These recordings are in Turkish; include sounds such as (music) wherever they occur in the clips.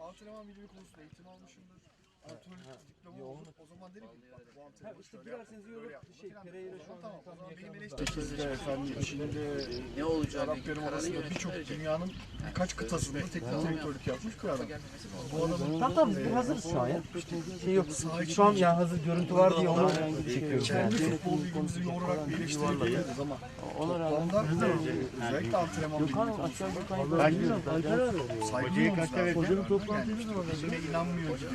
Antrenman bilimi konusunda eğitim almışımdır. Şey, Ne olacağını Arap Yarımadası'nda birçok dünyanın birkaç kıtasında teknik direktörlük yapmış bir adam. Bu adamın Tamam tamam biz hazırız şu an. Şey yok. Şu an ya hazır görüntü var diye onu çekiyorum. kendi futbol bilgimizi yoğurarak bir eleştirebiliriz ama toplamda özellikle antrenman bilgi konusunda saygı Hocanın toplantıydı mı orada? Birbirine inanmıyor gibi.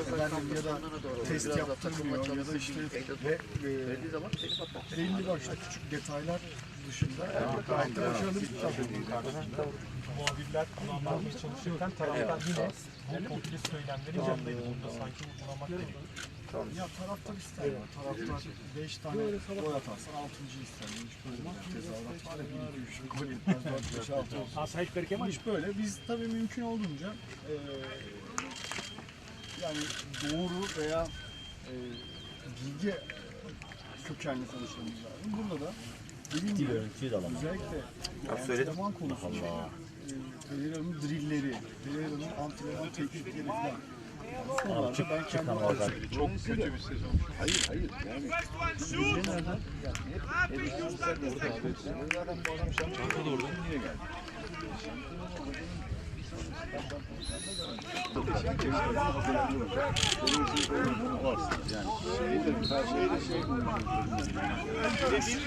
Efendim ya da test yaptırmıyor ya da işte ve e, belli başlı küçük detaylar dışında gayet de başarılı bir kitap. muhabirler bunu anlatmaya çalışırken taraftar yine bu popülist söylemlerin yanındaydı. Burada sanki vurgulamak gerekiyor. Ya taraftar ister. ya. Taraftar 5 tane gol atarsan 6. ister. Hiç böyle bir tezahürat var ya 1 2 3 gol (laughs) yetmez 4 5 6 olsun. Asayip Berkemal Hiç böyle. Biz tabii mümkün olduğunca e, yani doğru veya e, bilgi kökenli konuşmamız lazım. Burada da dediğim gibi özellikle antrenman konusunda e, Pereira'nın drilleri, Pereira'nın antrenman teknikleri falan. Konularda ben Çok kötü bir sezon. Hayır hayır. Yani toprak. Yani şeyde, şeyde şey ben kesin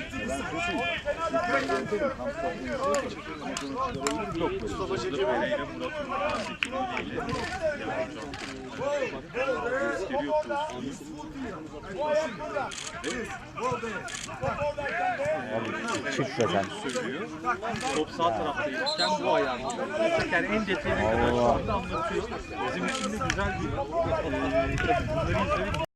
Mustafa Çeçebi ile Murat Murat ile yardımcı olmak istiyoruz top sağ taraftayken bu ayağını. Yani en detayına kadar şu anda anlatıyor. Bizim için de güzel bir bunları izledik.